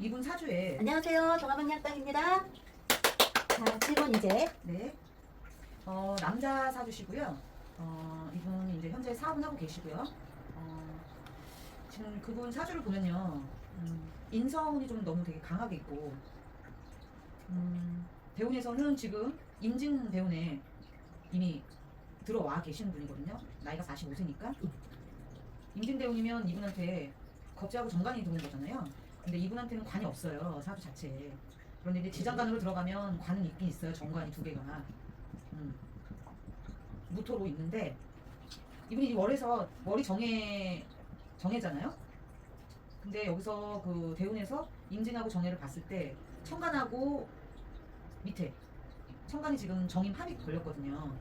이분 사주에 안녕하세요. 약당입니다. 자, 질문 이제 네. 어, 남자 사주시고요. 어, 이분 이제 현재 사업을 하고 계시고요. 어, 지금 그분 사주를 보면요. 음, 인성이 좀 너무 되게 강하게 있고, 음, 대운에서는 지금 임진 대운에 이미 들어와 계시는 분이거든요. 나이가 45세니까. 임진 대운이면 이분한테 겁재하고 정관이 들어온 거잖아요. 근데 이분한테는 관이 없어요. 사주 자체에. 그런데 이제 지장간으로 들어가면 관은 있긴 있어요. 정관이 두 개가. 음. 무토로 있는데 이분이 월에서 월이 정해 정해잖아요. 근데 여기서 그 대운에서 임진하고 정해를 봤을 때 천간하고 밑에 천간이 지금 정임 합이 걸렸거든요.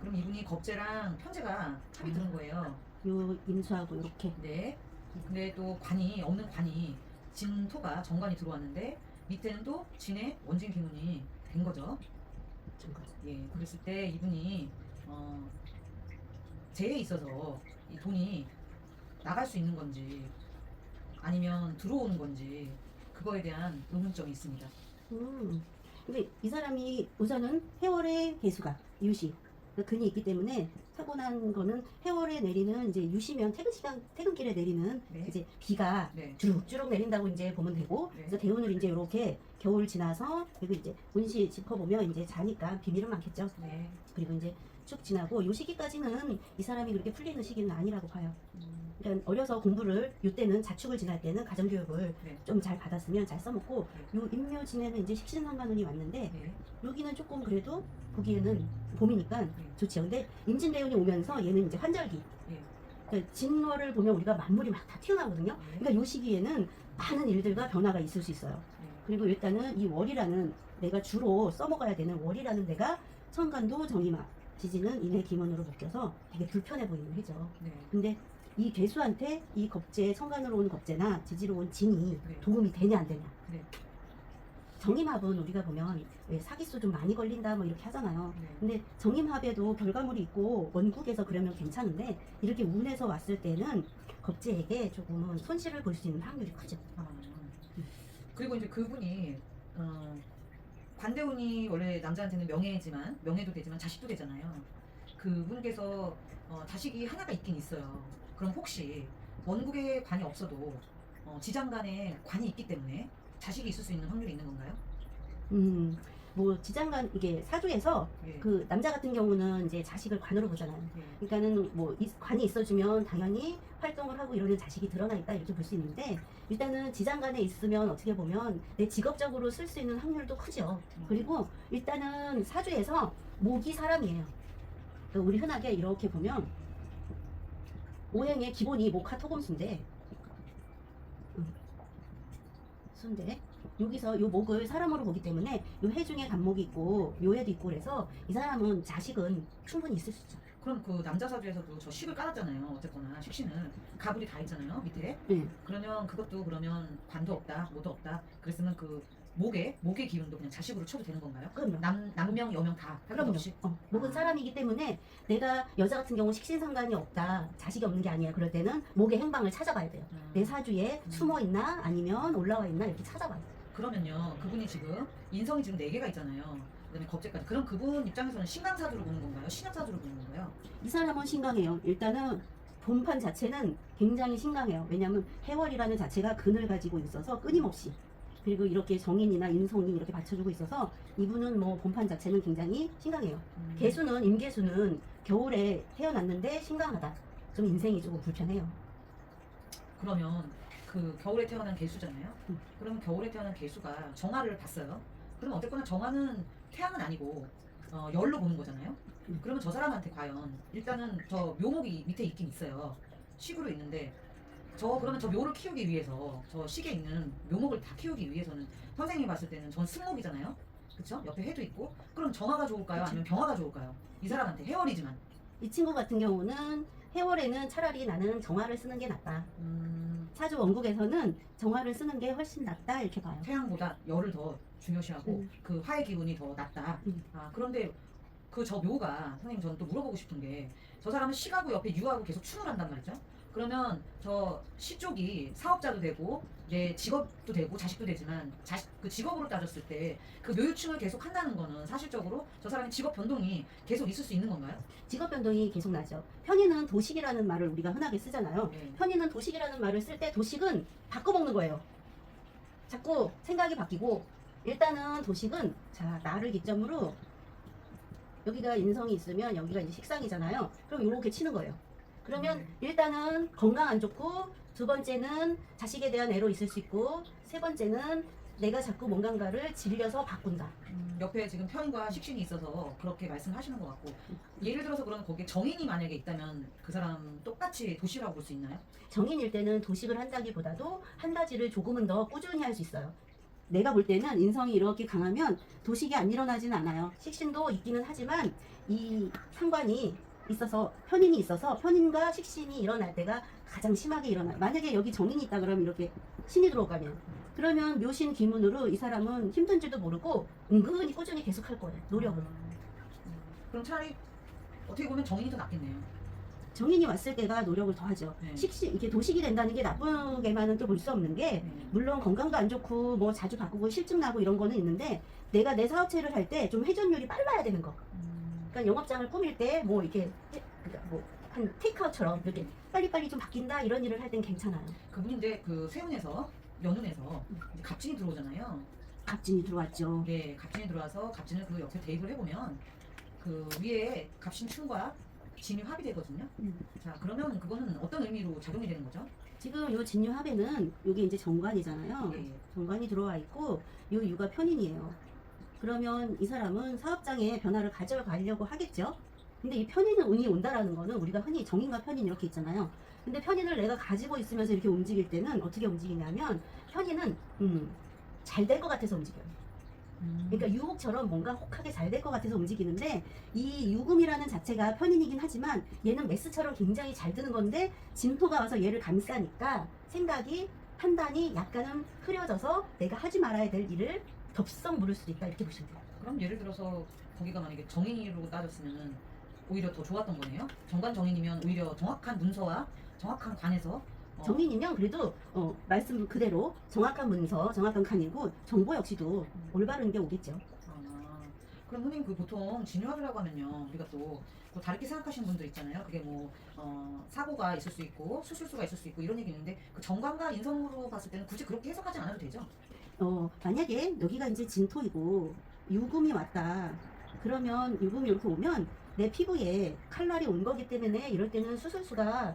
그럼 이분이 겁재랑 편재가 합이 드는 거예요. 요 임수하고 이렇게 네. 근데 또 관이 없는 관이 진토가 정관이 들어왔는데 밑에는 또 진의 원진 기운이 된 거죠. 예. 그랬을 때 이분이 어 재에 있어서 이 돈이 나갈 수 있는 건지 아니면 들어오는 건지 그거에 대한 의문점이 있습니다. 음. 근데 이 사람이 우선은 해월의 개수가 유시 그 근이 있기 때문에 타고난 거는 해월에 내리는 이제 유시면 퇴근 시간 퇴근길에 내리는 네. 이제 비가 네. 주룩주룩 내린다고 이제 보면 되고 네. 그래서 대운을 이제 이렇게 겨울 지나서 그리고 이제 운시 짚어보면 이제 자니까 비밀은 많겠죠. 네. 그리고 이제 쭉 지나고 요 시기까지는 이 사람이 그렇게 풀리는 시기는 아니라고 봐요. 음, 그러니까 어려서 공부를 요때는 자축을 지날 때는 가정교육을 네. 좀잘 받았으면 잘 써먹고 요 임묘진에는 이제 식신상관운이 왔는데 네. 여기는 조금 그래도 보기에는 봄이니까 네. 좋지요. 근데 임진대운 이 오면서 얘는 이제 환절기. 네. 그러니까 진월을 보면 우리가 만물이 막 다 튀어나오거든요. 네. 그러니까 요 시기에는 많은 일들과 변화가 있을 수 있어요. 네. 그리고 일단은 이 월이라는 내가 주로 써먹어야 되는 월이라는 내가 천간도 정이마 지지는 인의 기문으로 묶여서 되게 불편해 보이는 해죠. 네. 근데 이 개수한테 이 겁재 천간으로 온 겁재나 지지로 온 진이 네. 도움이 되냐 안 되냐. 네. 정임합은 우리가 보면 왜 사기수 좀 많이 걸린다 뭐 이렇게 하잖아요. 네. 근데 정임합에도 결과물이 있고 원국에서 그러면 괜찮은데 이렇게 운에서 왔을 때는 겁재에게 조금은 손실을 볼 수 있는 확률이 크죠. 아, 그리고 이제 그분이 어, 관대운이 원래 남자한테는 명예지만 명예도 되지만 자식도 되잖아요. 그분께서 어, 자식이 하나가 있긴 있어요. 그럼 혹시 원국에 관이 없어도 어, 지장간에 관이 있기 때문에 자식이 있을 수 있는 확률이 있는 건가요? 음, 뭐 지장간 이게 사주에서 예. 그 남자 같은 경우는 이제 자식을 관으로 보잖아요. 예. 그러니까는 뭐 이- 관이 있어주면 당연히 활동을 하고 이러는 자식이 드러나 있다 이렇게 볼 수 있는데 일단은 지장간에 있으면 어떻게 보면 내 직업적으로 쓸 수 있는 확률도 크죠. 그리고 일단은 사주에서 목이 사람이에요. 그 우리 흔하게 이렇게 보면 오행의 기본이 목화 토금수인데 음, 수인데 여기서 요 목을 사람으로 보기 때문에 요 해 중에 간목이 있고 묘해도 있고 그래서 이 사람은 자식은 충분히 있을 수 있죠. 그럼 그 남자 사주에서도 저 식을 깔았잖아요. 어쨌거나 식신을 가불이 다 있잖아요. 밑에. 네. 그러면 그것도 그러면 관도 없다, 모도 없다. 그랬으면 그 목에 목의 기운도 그냥 자식으로 쳐도 되는 건가요? 그럼요. 남 남명 여명 다 그럼요. 없이. 어, 목은 아. 사람이기 때문에 내가 여자 같은 경우 식신상관이 없다, 자식이 없는 게 아니야. 그럴 때는 목의 행방을 찾아봐야 돼요. 음. 내 사주에 음. 숨어 있나 아니면 올라와 있나 이렇게 찾아봐요. 그러면요, 그분이 지금 인성이 지금 네 개가 있잖아요. 그다음에 겁재까지. 그럼 그분 입장에서는 신강사주로 보는 건가요? 신약사주로 보는 건가요? 이 사람은 신강해요. 일단은 본판 자체는 굉장히 신강해요. 왜냐하면 해월이라는 자체가 근을 가지고 있어서 끊임없이 그리고 이렇게 정인이나 인성이 이렇게 받쳐주고 있어서 이분은 뭐 본판 자체는 굉장히 신강해요. 음. 개수는 임계수는 겨울에 태어났는데 신강하다. 좀 인생이 조금 불편해요. 그러면 그 겨울에 태어난 개수잖아요. 음. 그러면 겨울에 태어난 개수가 정화를 봤어요. 그럼 어쨌거나 정화는 태양은 아니고 어, 열로 보는 거잖아요. 음. 그러면 저 사람한테 과연 일단은 저 묘목이 밑에 있긴 있어요. 식으로 있는데 저 그러면 저 묘를 키우기 위해서 저 식에 있는 묘목을 다 키우기 위해서는 선생님이 봤을 때는 전 승목이잖아요. 그렇죠? 옆에 해도 있고 그럼 정화가 좋을까요? 그쵸. 아니면 병화가 좋을까요? 이 사람한테 해월이지만 이 친구 같은 경우는 해월에는 차라리 나는 정화를 쓰는 게 낫다. 음, 사주 원국에서는 정화를 쓰는 게 훨씬 낫다 이렇게 봐요. 태양보다 열을 더 중요시하고 음. 그 화의 기운이 더 낫다. 음. 아 그런데 그 저 묘가 선생님 저는 또 물어보고 싶은 게 저 사람은 시가고 옆에 유하고 계속 충을 한단 말이죠. 그러면 저 시쪽이 사업자도 되고 이제 직업도 되고 자식도 되지만 자식 그 직업으로 따졌을 때 그 묘유층을 계속 한다는 거는 사실적으로 저 사람의 직업 변동이 계속 있을 수 있는 건가요? 직업 변동이 계속 나죠. 편의는 도식이라는 말을 우리가 흔하게 쓰잖아요. 네. 편의는 도식이라는 말을 쓸 때 도식은 바꿔먹는 거예요. 자꾸 생각이 바뀌고 일단은 도식은 자 나를 기점으로 여기가 인성이 있으면 여기가 이제 식상이잖아요. 그럼 이렇게 치는 거예요. 그러면 음. 일단은 건강 안 좋고 두 번째는 자식에 대한 애로 있을 수 있고 세 번째는 내가 자꾸 뭔가를 질려서 바꾼다. 음, 옆에 지금 편인과 식신이 있어서 그렇게 말씀하시는 것 같고 예를 들어서 그러면 거기에 정인이 만약에 있다면 그 사람 똑같이 도시라고 볼 수 있나요? 정인일 때는 도식을 한다기보다도 한 가지를 조금은 더 꾸준히 할 수 있어요. 내가 볼 때는 인성이 이렇게 강하면 도식이 안 일어나지는 않아요. 식신도 있기는 하지만 이 상관이 있어서 편인이 있어서 편인과 식신이 일어날 때가 가장 심하게 일어나요. 만약에 여기 정인이 있다 그러면 이렇게 신이 들어오가면 그러면 묘신 기문으로 이 사람은 힘든 줄도 모르고 은근히 꾸준히 계속 할 거예요. 노력을. 음, 그럼 차라리 어떻게 보면 정인이 더 낫겠네요. 정인이 왔을 때가 노력을 더 하죠. 네. 식신 이게 도식이 된다는 게 나쁘게만은 또 볼 수 없는 게 네. 물론 건강도 안 좋고 뭐 자주 바꾸고 실증 나고 이런 거는 있는데 내가 내 사업체를 할 때 좀 회전율이 빨라야 되는 거. 음, 그러니까 영업장을 꾸밀 때 뭐 이렇게 해- 그러니까 뭐한 테이크아웃처럼 이렇게 빨리빨리 좀 바뀐다 이런 일을 할 땐 괜찮아요. 그분인데 그 세운에서 연운에서 이제 갑진이 들어오잖아요. 갑진이 들어왔죠. 네, 갑진이 들어와서 갑진을 그 옆에 대입을 해보면 그 위에 갑신 충과 진이 합이 되거든요. 음. 자, 그러면 그거는 어떤 의미로 작용이 되는 거죠? 지금 요 진유 합에는 여기 이제 정관이잖아요. 예, 예. 정관이 들어와 있고 요 유가 편인이에요. 그러면 이 사람은 사업장에 변화를 가져가려고 하겠죠. 근데 이 편인은 운이 온다라는 거는 우리가 흔히 정인과 편인 이렇게 있잖아요. 근데 편인을 내가 가지고 있으면서 이렇게 움직일 때는 어떻게 움직이냐면 편인은 음, 잘 될 것 같아서 움직여요. 음. 그러니까 유혹처럼 뭔가 혹하게 잘 될 것 같아서 움직이는데 이 유금이라는 자체가 편인이긴 하지만 얘는 메스처럼 굉장히 잘 드는 건데 진토가 와서 얘를 감싸니까 생각이 판단이 약간은 흐려져서 내가 하지 말아야 될 일을 덥석 물을 수도 있다 이렇게 보시면 돼요. 그럼 예를 들어서 거기가 만약에 정인으로 따졌으면 오히려 더 좋았던 거네요. 정관 정인이면 오히려 정확한 문서와 정확한 관에서 어, 정인이면 그래도 어, 말씀 그대로 정확한 문서, 정확한 칸이고 정보 역시도 올바른 게 오겠죠. 아, 그럼 선생님 그 보통 진유합이라고 하면요 우리가 또그 다르게 생각하시는 분들 있잖아요 그게 뭐 어, 사고가 있을 수 있고 수술수가 있을 수 있고 이런 얘기 있는데 그 정관과 인성으로 봤을 때는 굳이 그렇게 해석하지 않아도 되죠 어, 만약에 여기가 이제 진토이고 유금이 왔다. 그러면 유금이 이렇게 오면 내 피부에 칼날이 온 거기 때문에 이럴 때는 수술수가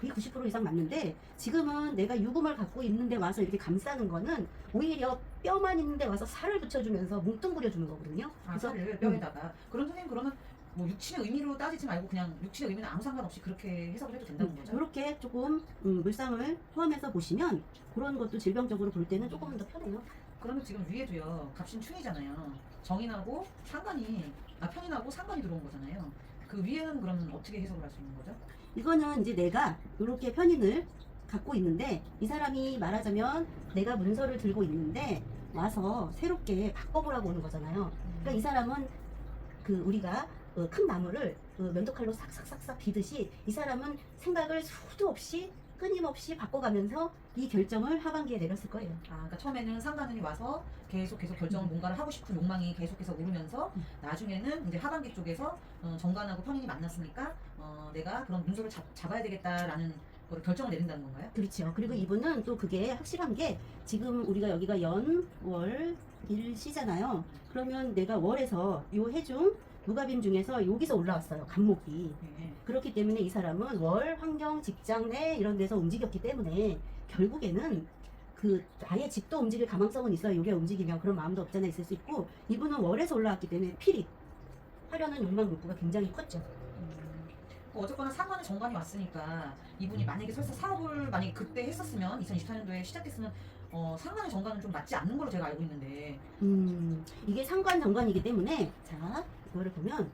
거의 90% 이상 맞는데 지금은 내가 유금을 갖고 있는데 와서 이렇게 감싸는 거는 오히려 뼈만 있는데 와서 살을 붙여주면서 뭉뚱그려 주는 거거든요. 아, 그래서 살을 뼈에다가 그럼 선생님 그러면 뭐 육친의 의미로 따지지 말고 그냥 육친의 의미는 아무 상관없이 그렇게 해석을 해도 된다는 거죠 이렇게 조금 음, 물상을 포함해서 보시면 그런 것도 질병적으로 볼 때는 조금은 더 편해요. 그러면 지금 위에도요 갑신충이잖아요 정인하고 상관이 아 편인하고 상관이 들어온 거잖아요 그 위에는 그러면 어떻게 해석을 할 수 있는 거죠? 이거는 이제 내가 이렇게 편인을 갖고 있는데 이 사람이 말하자면 내가 문서를 들고 있는데 와서 새롭게 바꿔보라고 오는 거잖아요. 그러니까 이 사람은 그 우리가 어, 큰 나무를 그 면도칼로 싹싹싹싹 비듯이 이 사람은 생각을 수도 없이 끊임없이 바꿔가면서 이 결정을 하반기에 내렸을 거예요. 아, 그러니까 처음에는 상관이 와서 계속 계속 결정 음. 뭔가를 하고 싶은 욕망이 계속해서 오르면서 음. 나중에는 이제 하반기 쪽에서 어, 정관하고 편인이 만났으니까 어, 내가 그런 문서를 잡, 잡아야 되겠다라는 거를 결정을 내린다는 건가요? 그렇죠. 그리고 이분은 또 그게 확실한 게 지금 우리가 여기가 연, 월, 일시잖아요. 그러면 내가 월에서 요 해중 무가빔 중에서 여기서 올라왔어요. 간목이. 네. 그렇기 때문에 이 사람은 월, 환경, 직장 내 이런 데서 움직였기 때문에 결국에는 그 아예 집도 움직일 가망성은 있어요. 요게 움직이면 그런 마음도 없잖아 있을 수 있고 이분은 월에서 올라왔기 때문에 필히 하려는 욕망 욕구가 굉장히 컸죠. 음, 뭐 어쨌거나 상관은 정관이 왔으니까 이분이 만약에 설사 사업을 만약에 그때 했었으면 2024년도에 시작했으면 어, 상관의 정관은 좀 맞지 않는 걸로 제가 알고 있는데 음, 이게 상관 정관이기 때문에 자 이거를 보면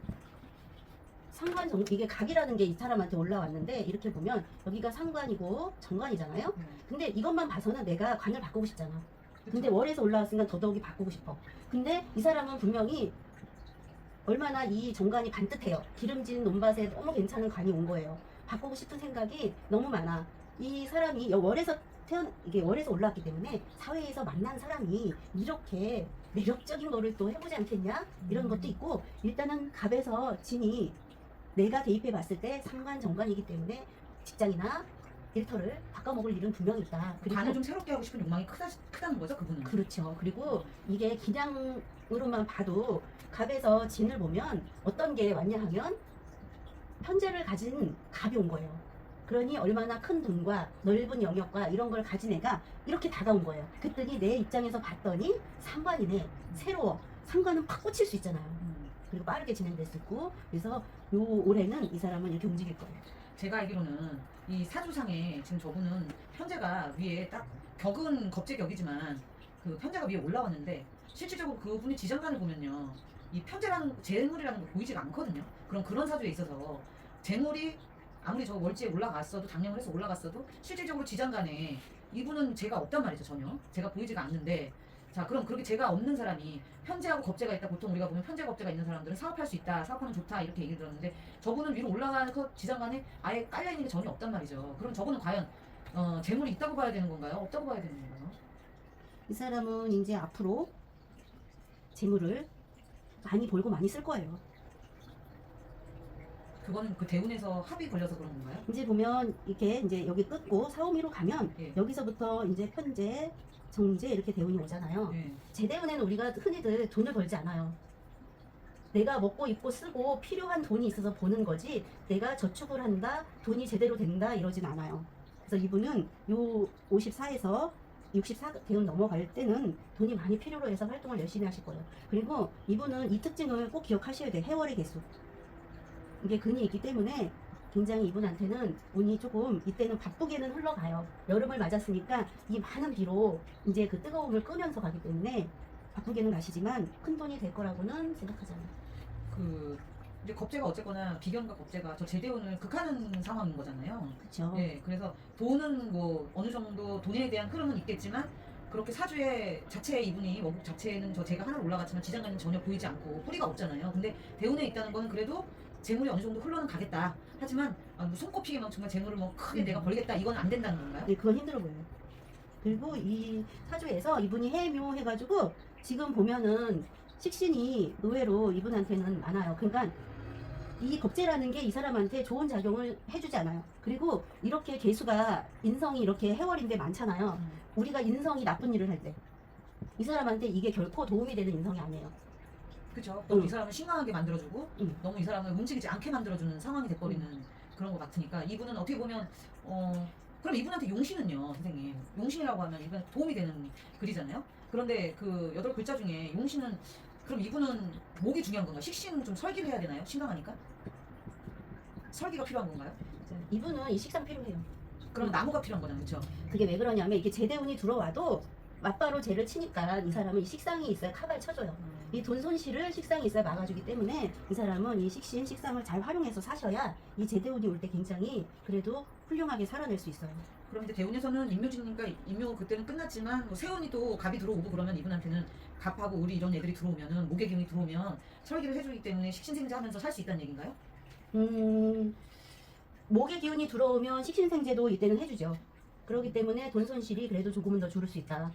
상관 정 이게 각이라는 게 이 사람한테 올라왔는데 이렇게 보면 여기가 상관이고 정관이잖아요. 네. 근데 이것만 봐서는 내가 관을 바꾸고 싶잖아. 근데 월에서 올라왔으니까 더더욱이 바꾸고 싶어. 근데 이 사람은 분명히 얼마나 이 정관이 반듯해요. 기름진 논밭에 너무 괜찮은 관이 온 거예요. 바꾸고 싶은 생각이 너무 많아. 이 사람이 여- 월에서 태어나 이게 월에서 올라왔기 때문에 사회에서 만난 사람이 이렇게 매력적인 거를 또 해보지 않겠냐 이런 음. 것도 있고 일단은 갑에서 진이 내가 대입해 봤을 때 상관 정관이기 때문에 직장이나 일터를 바꿔먹을 일은 분명히 있다. 반을 좀 새롭게 하고 싶은 욕망이 크다, 크다는 거죠, 그분은. 그렇죠. 그리고 이게 기량으로만 봐도 갑에서 진을 보면 어떤 게 왔냐 하면 편제를 가진 갑이 온 거예요. 그러니 얼마나 큰 돈과 넓은 영역과 이런 걸 가진 애가 이렇게 다가온 거예요. 그랬더니 내 입장에서 봤더니 상관이네. 새로워. 상관은 팍 꽂힐 수 있잖아요. 음. 그리고 빠르게 진행됐었고 그래서 요 올해는 이 사람은 이렇게 움직일 거예요. 제가 알기로는 이 사주상에 지금 저분은 편제가 위에 딱 격은 겁제격이지만 그 편제가 위에 올라왔는데 실질적으로 그분이 지장간을 보면요 이 편제라는 재물이라는 거 보이지가 않거든요. 그럼 그런 사주에 있어서 재물이 아무리 저 월지에 올라갔어도 당령을 해서 올라갔어도 실질적으로 지장간에 이분은 제가 없단 말이죠 전혀 제가 보이지가 않는데 자 그럼 그렇게 제가 없는 사람이 편제하고 겁제가 있다 보통 우리가 보면 편제 겁제가 있는 사람들은 사업할 수 있다 사업하면 좋다 이렇게 얘기 들었는데 저분은 위로 올라가는 그 지장간에 아예 깔려 있는 게 전혀 없단 말이죠. 그럼 저분은 과연 어, 재물이 있다고 봐야 되는 건가요? 없다고 봐야 되는 건가요? 이 사람은 이제 앞으로 재물을 많이 벌고 많이 쓸 거예요. 그거는 그 대운에서 합이 걸려서 그런 건가요? 이제 보면 이렇게 이제 여기 끊고 사오미로 가면 예. 여기서부터 이제 편제, 정제 이렇게 대운이 오잖아요. 네. 제대운에는 우리가 흔히들 돈을 벌지 않아요. 내가 먹고 입고 쓰고 필요한 돈이 있어서 버는 거지 내가 저축을 한다 돈이 제대로 된다 이러진 않아요. 그래서 이분은 요 54에서 64 대운 넘어갈 때는 돈이 많이 필요로 해서 활동을 열심히 하실 거예요. 그리고 이분은 이 특징을 꼭 기억하셔야 돼. 해월의 개수. 이게 근이 있기 때문에 굉장히 이분한테는 운이 조금 이때는 바쁘게는 흘러가요. 여름을 맞았으니까 이 많은 비로 이제 그 뜨거움을 끄면서 가기 때문에 바쁘게는 가시지만 큰 돈이 될 거라고는 생각하지 않아요. 그 이제 겁제가 어쨌거나 비견과 겁제가 저 제대운을 극하는 상황인 거잖아요. 그렇죠. 예, 그래서 돈은 뭐 어느 정도 돈에 대한 흐름은 있겠지만 그렇게 사주의 자체의 이분이 원국 자체는 저 제가 하늘 올라갔지만 지장간은 전혀 보이지 않고 뿌리가 없잖아요. 근데 대운에 있다는 거는 그래도 재물이 어느 정도 흘러는 가겠다. 하지만 아, 뭐 손꼽히게만 정말 재물을 뭐 크게 음. 내가 벌겠다 이건 안 된다는 건가요? 네, 그건 힘들어 보여요. 그리고 이 사주에서 이분이 해묘 해가지고 지금 보면은 식신이 의외로 이분한테는 많아요. 그러니까 이 겁재라는 게 이 사람한테 좋은 작용을 해주지 않아요. 그리고 이렇게 개수가 인성이 이렇게 해월인데 많잖아요. 음. 우리가 인성이 나쁜 일을 할 때. 이 사람한테 이게 결코 도움이 되는 인성이 아니에요. 그렇죠. 너무 응. 이 사람을 신강하게 만들어주고 응. 너무 이 사람을 움직이지 않게 만들어주는 상황이 돼버리는 그런 것 같으니까 이분은 어떻게 보면 어 그럼 이분한테 용신은요 선생님 용신이라고 하면 이분 도움이 되는 글이잖아요. 그런데 그 여덟 글자 중에 용신은 그럼 이분은 목이 중요한 건가요? 식신은 좀 설기를 해야 되나요? 신강하니까 설기가 필요한 건가요? 이분은 이 식상 필요해요. 그럼 나무가 필요한 거잖아요, 그렇죠? 그게 왜 그러냐면 이게 제대운이 들어와도 맞바로 재를 치니까 이 사람은 이 식상이 있어야 카바를 쳐줘요. 이 돈 손실을 식상이 있어야 막아주기 때문에 이 사람은 이 식신 식상을 잘 활용해서 사셔야 이 제대운이 올 때 굉장히 그래도 훌륭하게 살아낼 수 있어요. 그럼 이제 대운에서는 임묘지니까 임묘 그때는 끝났지만 뭐 세운이 또 갑이 들어오고 그러면 이분한테는 갑하고 우리 이런 애들이 들어오면은 목의 기운이 들어오면 설기를 해주기 때문에 식신생자하면서 살 수 있다는 얘기인가요? 음, 목의 기운이 들어오면 식신생제도 이때는 해주죠. 그렇기 때문에 돈 손실이 그래도 조금은 더 줄을 수 있다.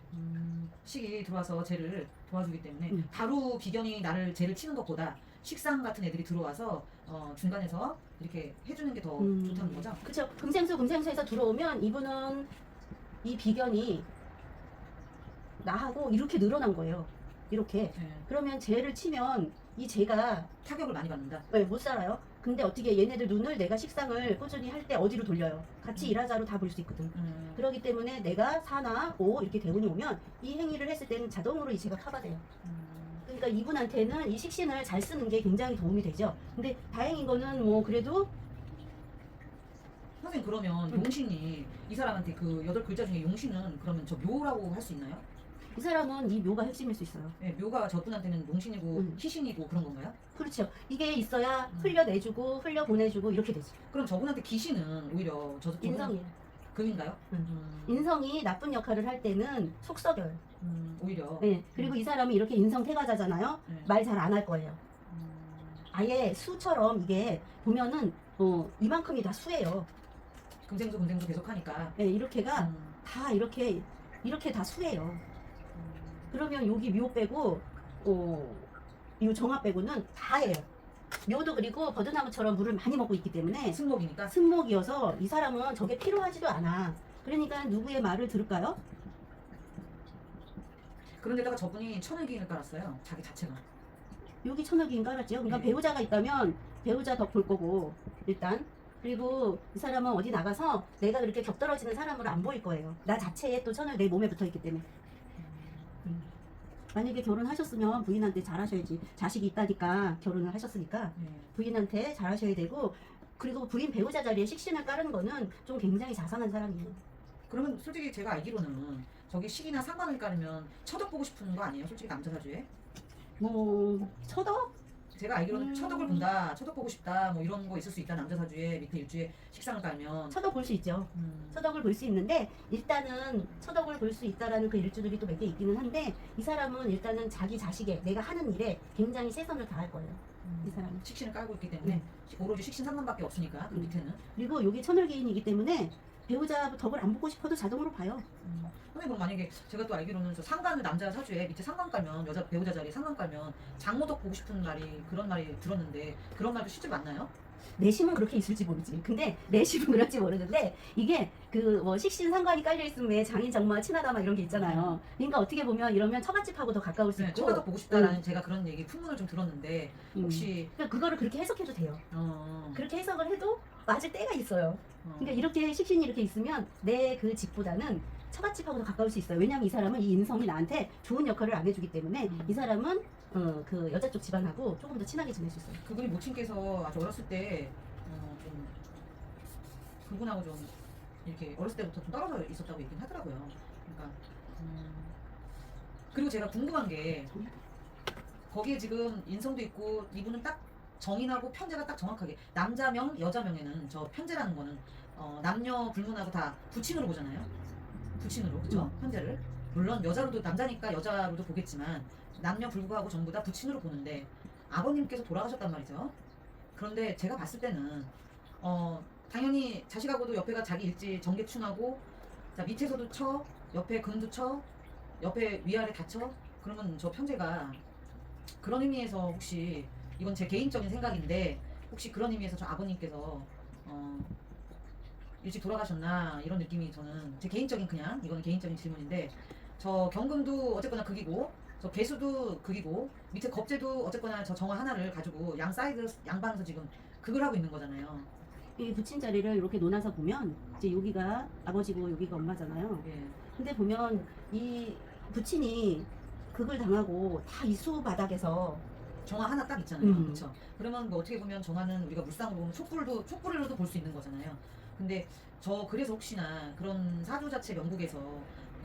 식이 들어와서 쟤를 도와주기 때문에 음. 바로 비견이 나를 쟤를 치는 것보다 식상 같은 애들이 들어와서 어, 중간에서 이렇게 해주는 게 더 음. 좋다는 거죠? 그렇죠. 금생수 금생수에서 들어오면 이분은 이 비견이 나하고 이렇게 늘어난 거예요. 이렇게. 네. 그러면 재를 치면 이 재가 타격을 많이 받는다. 네, 못 살아요. 근데 어떻게 얘네들 눈을 내가 식상을 꾸준히 할 때 어디로 돌려요? 같이 음. 일하자로 다 볼 수 있거든. 음, 그렇기 때문에 내가 사나 오 이렇게 대운이 오면 이 행위를 했을 때는 자동으로 이 재가 커버돼요. 음. 그러니까 이분한테는 이 식신을 잘 쓰는 게 굉장히 도움이 되죠. 근데 다행인 거는 뭐 그래도 선생님 그러면 음. 용신이 이 사람한테 그 여덟 글자 중에 용신은 그러면 저 묘라고 할 수 있나요? 이 사람은 이 묘가 핵심일 수 있어요. 네, 묘가 저분한테는 용신이고 음. 희신이고 그런 건가요? 그렇죠. 이게 있어야 음. 흘려내주고 흘려보내주고 이렇게 되지. 그럼 저분한테 기신은 오히려 저 인성이에요. 금인가요? 음. 음, 인성이 나쁜 역할을 할 때는 속썩여요. 음, 오히려 네. 그리고 이 사람이 이렇게 인성 태가자잖아요. 네. 말 잘 안 할 거예요. 음, 아예 수처럼 이게 보면은 어, 이만큼이 다 수예요. 금생도 금생도 계속 하니까. 예, 이렇게가 음, 다 이렇게 이렇게 다 수예요. 음, 그러면 여기 묘 빼고 어, 이 정화 빼고는 다예요. 묘도 그리고 버드나무처럼 물을 많이 먹고 있기 때문에 승목이니까. 승목이어서 이 사람은 저게 필요하지도 않아. 그러니까 누구의 말을 들을까요? 그런데다가 저분이 천을기인을 깔았어요. 자기 자체가. 여기 천억인 깔았죠. 그러니까 네. 배우자가 있다면 배우자 덕볼 거고 일단 그리고 이 사람은 어디 나가서 내가 그렇게 격떨어지는 사람으로 안 보일 거예요. 나 자체에 또 천을 내 몸에 붙어 있기 때문에 음, 만약에 결혼하셨으면 부인한테 잘하셔야지. 자식이 있다니까 결혼을 하셨으니까 네. 부인한테 잘하셔야 되고 그리고 부인 배우자 자리에 식신을 깔은 거는 좀 굉장히 자상한 사람이에요. 그러면 솔직히 제가 알기로는 저기 식이나 상관을 깔으면 처덕 보고 싶은 거 아니에요? 솔직히 남자 사주에? 뭐 처덕? 제가 알기로는 음. 처덕을 본다, 처덕 보고 싶다, 뭐 이런 거 있을 수 있다. 남자 사주에 밑에 일주에 식상을 깔면. 처덕 볼 수 있죠. 음, 처덕을 볼 수 있는데 일단은 처덕을 볼 수 있다라는 그 일주들이 또 몇 개 있기는 한데 이 사람은 일단은 자기 자식에 내가 하는 일에 굉장히 최선을 다할 거예요. 이 사람은. 음, 식신을 깔고 있기 때문에 오로지 식신 상관밖에 없으니까 그 음. 밑에는. 그리고 여기 천을개인이기 때문에 배우자 덕을 안 보고 싶어도 자동으로 봐요. 음. 선생님 그럼 만약에 제가 또 알기로는 저 상관을 남자 사주에 밑에 상관 깔면 여자 배우자 자리에 상관 깔면 장모덕 보고 싶은 말이 그런 말이 들었는데 그런 말도 실제 맞나요? 내심은 그렇게 있을지 모르지. 근데 내심은 그럴지 모르는데 이게 그 뭐 식신 상관이 깔려 왜 장인 장모와 친하다 막 이런 게 있잖아요. 그러니까 어떻게 보면 이러면 처갓집하고 더 가까울 수 네, 있고. 처가덕 보고 싶다라는 제가 그런 얘기 풍문을 좀 들었는데 음. 혹시 그러니까 그거를 그렇게 해석해도 돼요. 어, 그렇게 해석을 해도 맞을 때가 있어요. 어, 그러니까 이렇게 식신이 이렇게 있으면 내 그 집보다는 처갓집하고 더 가까울 수 있어요. 왜냐하면 이 사람은 이 인성이 나한테 좋은 역할을 안 해주기 때문에 음. 이 사람은 어, 그 여자 쪽 집안하고 조금 더 친하게 지낼 수 있어요. 그분이 모친께서 아주 어렸을 때 어, 좀 그분하고 좀 이렇게 어렸을 때부터 좀 떨어져 있었다고 얘기는 하더라고요. 그러니까 음, 그리고 제가 궁금한 게 거기에 지금 인성도 있고 이분은 딱 정인하고 편제가 딱 정확하게 남자명 여자명에는 저 편제라는 거는 어, 남녀 불문하고 다 부친으로 보잖아요. 부친으로 그죠? 편제를 물론 여자로도 남자니까 여자로도 보겠지만 남녀 불구하고 전부 다 부친으로 보는데 아버님께서 돌아가셨단 말이죠. 그런데 제가 봤을 때는 어 당연히 자식하고도 옆에가 자기 일지 정계충하고 자 밑에서도 쳐 옆에 근도 쳐 옆에 위아래 다쳐 그러면 저 편제가 그런 의미에서 혹시 이건 제 개인적인 생각인데 혹시 그런 의미에서 저 아버님께서 어 일찍 돌아가셨나 이런 느낌이 저는 제 개인적인 그냥 이거는 개인적인 질문인데 저 경금도 어쨌거나 극이고 저 개수도 극이고 밑에 겁재도 어쨌거나 저 정화 하나를 가지고 양 사이드 양방에서 지금 극을 하고 있는 거잖아요. 이 부친 자리를 이렇게 놓아서 보면 이제 여기가 아버지고 여기가 엄마잖아요. 예. 근데 보면 이 부친이 극을 당하고 다 이수 바닥에서 정화 하나 딱 있잖아요. 음. 그렇죠. 그러면 뭐 어떻게 보면 정화는 우리가 물상으로 보면 촛불도 촛불로도 볼 수 있는 거잖아요. 근데 저 그래서 혹시나 그런 사주 자체 명국에서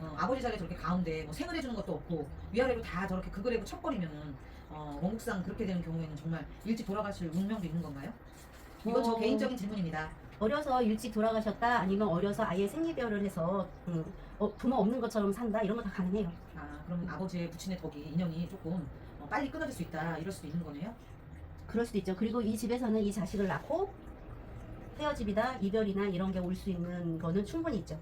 어, 아버지 자리 저렇게 가운데 뭐 생을 해주는 것도 없고 위아래로 다 저렇게 해고 척거리면은 어, 원국상 그렇게 되는 경우에는 정말 일찍 돌아가실 운명도 있는 건가요? 이건 저 어. 개인적인 질문입니다. 어려서 일찍 돌아가셨다 아니면 어려서 아예 생리별을 해서 음, 어, 부모 없는 것처럼 산다 이런 거 다 가능해요. 아 그럼 아버지의 부친의 덕이 인연이 조금 어, 빨리 끊어질 수 있다 이럴 수도 있는 거네요. 그럴 수도 있죠. 그리고 이 집에서는 이 자식을 낳고 헤어집이다 이별이나 이런 게 올 수 있는 거는 충분히 있죠.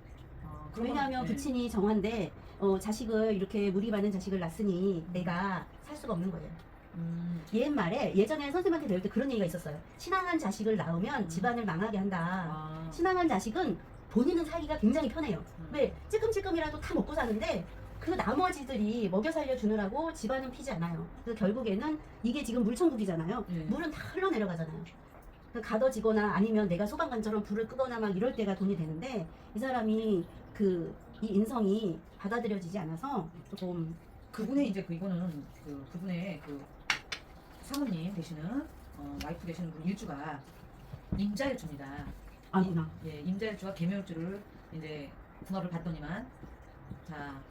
왜냐하면 네. 부친이 정한데 어, 자식을 이렇게 무리받는 자식을 낳았으니 내가 살 수가 없는 거예요. 음, 옛말에 예전에 선생님한테 배울 때 그런 얘기가 있었어요. 신앙한 자식을 낳으면 음. 집안을 망하게 한다. 아, 신앙한 자식은 본인은 살기가 굉장히 편해요. 음. 왜 찔끔찔끔이라도 다 먹고 사는데 그 나머지들이 먹여 살려 주느라고 집안은 피지 않아요. 그래서 결국에는 이게 지금 물천국이잖아요. 네. 물은 다 흘러 내려가잖아요. 그 가둬지거나 아니면 내가 소방관처럼 불을 끄거나 막 이럴 때가 돈이 되는데 이 사람이 그 이 인성이 받아들여지지 않아서 조금 그분의 이제 그 이거는 그 그분의 그 사모님 되시는 어, 와이프 되시는 분 일주가 임자일주입니다. 아구나. 예, 임자일주와 개묘일주를 이제 분업을 받더니만 자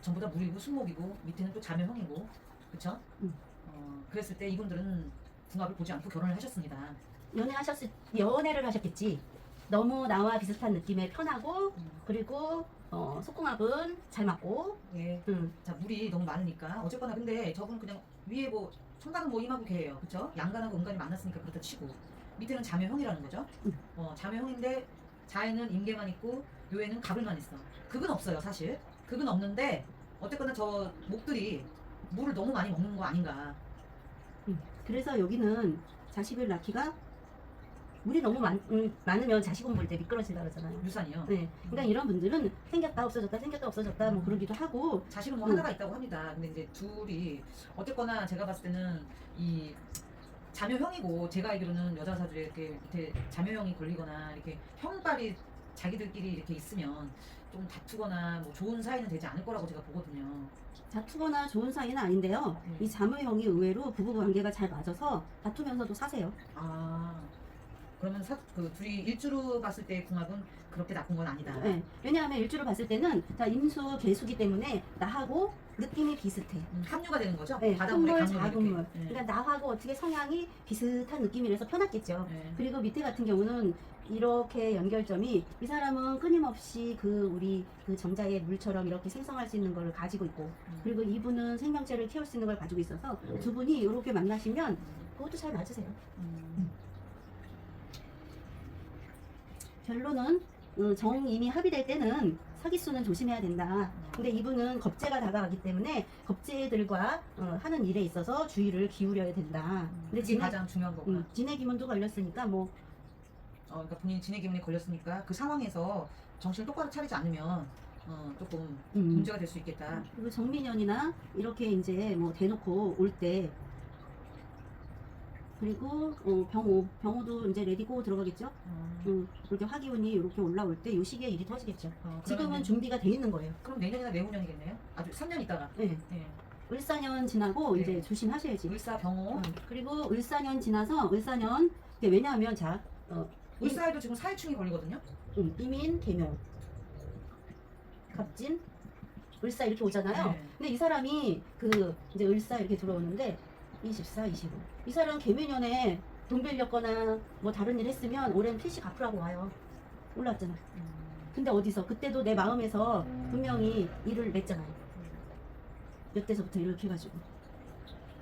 전부 다 물이고 순목이고 밑에는 또 자묘형이고 그쵸? 음. 어, 그랬을 때 이분들은 궁합을 보지 않고 결혼을 하셨습니다. 연애하셨을 연애를 하셨겠지. 너무 나와 비슷한 느낌의 편하고 음, 그리고 어, 속궁합은 잘 맞고 예, 음, 자 물이 너무 많으니까 어쨌거나 근데 저분 그냥 위에 뭐 천간은 뭐 임하고 개예요 그쵸? 양간하고 음간이 만났으니까 그렇다 치고 밑에는 자묘형이라는 거죠. 음. 어, 자묘형인데 자에는 임계만 있고 묘에는 갑을만 있어. 극은 없어요, 사실. 극은 없는데 어쨌거나 저 목들이 물을 너무 많이 먹는 거 아닌가. 그래서 여기는 자식을 낳기가 물이 너무 많, 음, 많으면 자식은 볼 때 미끄러진다 그러잖아요. 유산이요. 네. 그러니까 이런 분들은 생겼다 없어졌다 생겼다 없어졌다 뭐 그러기도 하고 자식은 뭐 음. 하나가 있다고 합니다. 근데 이제 둘이 어쨌거나 제가 봤을 때는 이 자묘형이고 제가 알기로는 여자 사주에 이렇게 밑에 자묘형이 걸리거나 이렇게 형발이 자기들끼리 이렇게 있으면 좀 다투거나 뭐 좋은 사이는 되지 않을 거라고 제가 보거든요. 다투거나 좋은 사이는 아닌데요. 음. 이 자묘형이 의외로 부부 관계가 잘 맞아서 다투면서도 사세요. 아 그러면 사, 그 둘이 일주로 봤을 때 궁합은 그렇게 나쁜 건 아니다. 네. 왜냐하면 일주로 봤을 때는 자 임수 개수기 때문에 나하고 느낌이 비슷해. 음, 합류가 되는 거죠? 네, 바닷물에 콩물, 강물 자금물. 이렇게. 네. 그러니까 나하고 어떻게 성향이 비슷한 느낌이라서 편했겠죠. 네. 그리고 밑에 같은 경우는 이렇게 연결점이 이 사람은 끊임없이 그 우리 그 정자의 물처럼 이렇게 생성할 수 있는 걸 가지고 있고 음. 그리고 이분은 생명체를 키울 수 있는 걸 가지고 있어서 두 분이 이렇게 만나시면 그것도 잘 맞으세요. 음. 결론은 어, 정임이 합의될 때는 사기수는 조심해야 된다. 근데 이분은 겁재가 다가가기 때문에 겁재들과 어, 하는 일에 있어서 주의를 기울여야 된다. 근데 그게 진해, 가장 중요한 거구나. 음, 진해 기문도 걸렸으니까 뭐 어, 그러니까 본인이 진해 기운에 걸렸으니까 그 상황에서 정신을 똑바로 차리지 않으면 어, 조금 음, 문제가 될 수 있겠다. 그리고 정민연이나 이렇게 이제 뭐 대놓고 올 때 그리고 어, 병호 병호도 이제 레디고 들어가겠죠. 어, 음, 이렇게 화기운이 이렇게 올라올 때이 시기에 일이 터지겠죠. 어, 지금은 그러면 준비가 돼 있는 거예요. 그럼 내년이나 내후년이겠네요. 아주 3년 있다가. 네. 네. 을사년 지나고 네. 이제 조심하셔야지. 을사 병호. 음, 그리고 을사년 지나서 을사년 왜냐하면 자 어, 이- 을사에도 지금 사회충이 걸리거든요. 음, 이민 개명 갑진 을사 이렇게 오잖아요. 네. 근데 이 사람이 그 이제 을사 이렇게 들어오는데 24, 25. 이 사람 개묘년에 돈 빌렸거나 뭐 다른 일 했으면 올해는 필시 갚으라고 와요. 올라왔잖아. 음. 근데 어디서 그때도 내 마음에서 분명히 일을 냈잖아요. 몇 대서부터 이렇게 해가지고.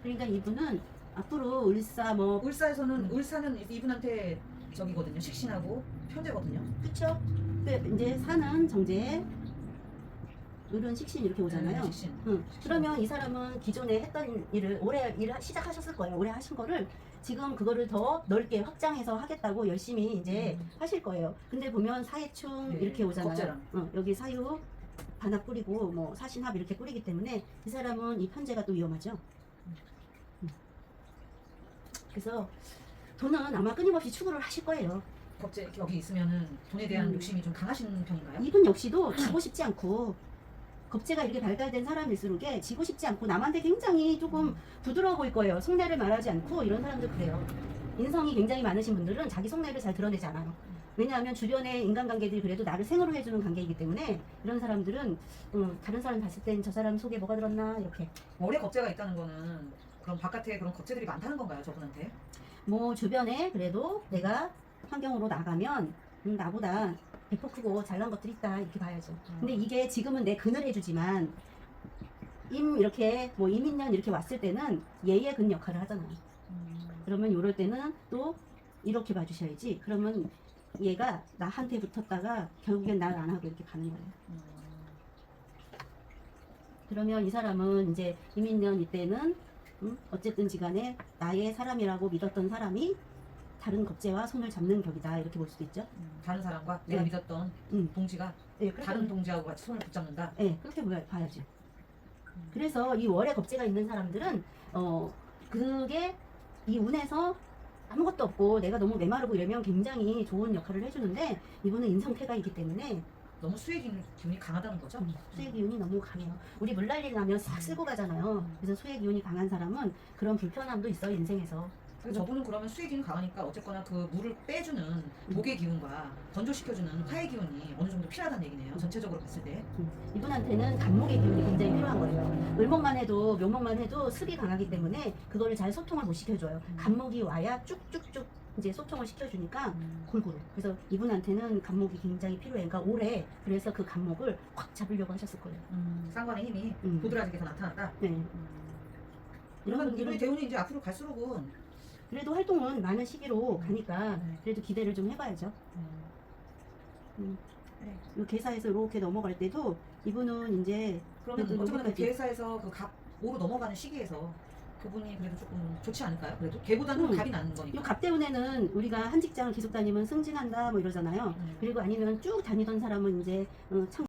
그러니까 이분은 앞으로 을사 뭐 을사에서는 음. 을사는 이분한테 저기거든요. 식신하고 편제거든요. 그쵸? 그 이제 사는 정제 을은 식신 이렇게 오잖아요. 네, 식신. 응. 그러면 이 사람은 기존에 했던 일을 올해 일을 시작하셨을 거예요. 올해 하신 거를 지금 그거를 더 넓게 확장해서 하겠다고 열심히 이제 음. 하실 거예요. 근데 보면 사해충 네, 이렇게 오잖아요. 어, 여기 사유 반합 뿌리고 뭐 사신합 이렇게 뿌리기 때문에 이 사람은 이 편제가 또 위험하죠. 음. 그래서 돈은 아마 끊임없이 추구를 하실 거예요. 겁재 여기 있으면은 돈에 대한 음. 욕심이 좀 강하신 편인가요? 이분 역시도 지고 싶지 않고 겁재가 이렇게 발달된 사람일수록에 지고 싶지 않고 남한테 굉장히 조금 부드러워 보일 거예요. 속내를 말하지 않고 이런 사람들 그래요. 인성이 굉장히 많으신 분들은 자기 속내를 잘 드러내지 않아요. 왜냐하면 주변의 인간관계들이 그래도 나를 생으로 해주는 관계이기 때문에 이런 사람들은 음, 다른 사람 봤을 땐 저 사람 속에 뭐가 들었나 이렇게 월에 겁재가 있다는 거는 그럼 바깥에 그런 겁재들이 많다는 건가요, 저분한테? 뭐 주변에 그래도 내가 환경으로 나가면 음, 나보다 배포 크고 잘난 것들이 있다 이렇게 봐야죠. 근데 이게 지금은 내 근을 해주지만 임 이렇게 뭐 이민년 이렇게 왔을 때는 예의 근 역할을 하잖아요. 음. 그러면 이럴 때는 또 이렇게 봐주셔야지. 그러면 얘가 나한테 붙었다가 결국엔 날 안 하고 이렇게 가는 거예요. 음. 그러면 이 사람은 이제 이민년 이때는 음, 어쨌든 지 간에 나의 사람이라고 믿었던 사람이 다른 겁재와 손을 잡는 격이다 이렇게 볼 수도 있죠. 음. 다른 사람과 내가 네. 믿었던 음. 동지가 네, 다른 동지하고 같이 손을 붙잡는다. 네, 그렇게 봐야지. 음. 그래서 이 월에 겁재가 있는 사람들은 어 그게 이 운에서 아무것도 없고 내가 너무 메마르고 이러면 굉장히 좋은 역할을 해주는데 이분은 인성태가 있기 때문에 너무 수의 기운- 기운이 강하다는 거죠. 음, 수의 기운이 너무 강해요. 우리 물난리 나면 싹 쓸고 가잖아요. 그래서 수의 기운이 강한 사람은 그런 불편함도 있어요 인생에서. 저분은 그러면 수의 기운이 강하니까 어쨌거나 그 물을 빼주는 목의 기운과 건조시켜주는 화의 기운이 어느 정도 필요하다는 얘기네요. 전체적으로 봤을 때. 음, 이분한테는 간목의 기운이 굉장히 필요한 거예요. 을목만 해도 묘목만 해도 습이 강하기 때문에 그거를 잘 소통을 못 시켜줘요. 음. 간목이 와야 쭉쭉쭉 이제 소통을 시켜주니까 골고루. 그래서 이분한테는 간목이 굉장히 필요해. 그러니까 올해 그래서 그 간목을 확 잡으려고 하셨을 거예요. 음, 쌍관의 힘이 음. 도드라지게 더 나타났다. 네. 음. 이런 이런 분들은 이분의 대운이 이제 앞으로 갈수록은 그래도 활동은 많은 시기로 가니까 네. 그래도 기대를 좀 해봐야죠. 음. 음. 네. 이 개사에서 이렇게 넘어갈 때도 이분은 이제 그러면 그래도 어쨌거나 여기까지. 기회사에서 그갑 5로 넘어가는 시기에서 그분이 그래도 조금 좋지 않을까요? 그래도 개보다는 음. 갑이 이 거니까. 갑 때문에는 우리가 한 직장을 계속 다니면 승진한다 뭐 이러잖아요. 음. 그리고 아니면 쭉 다니던 사람은 이제 어, 참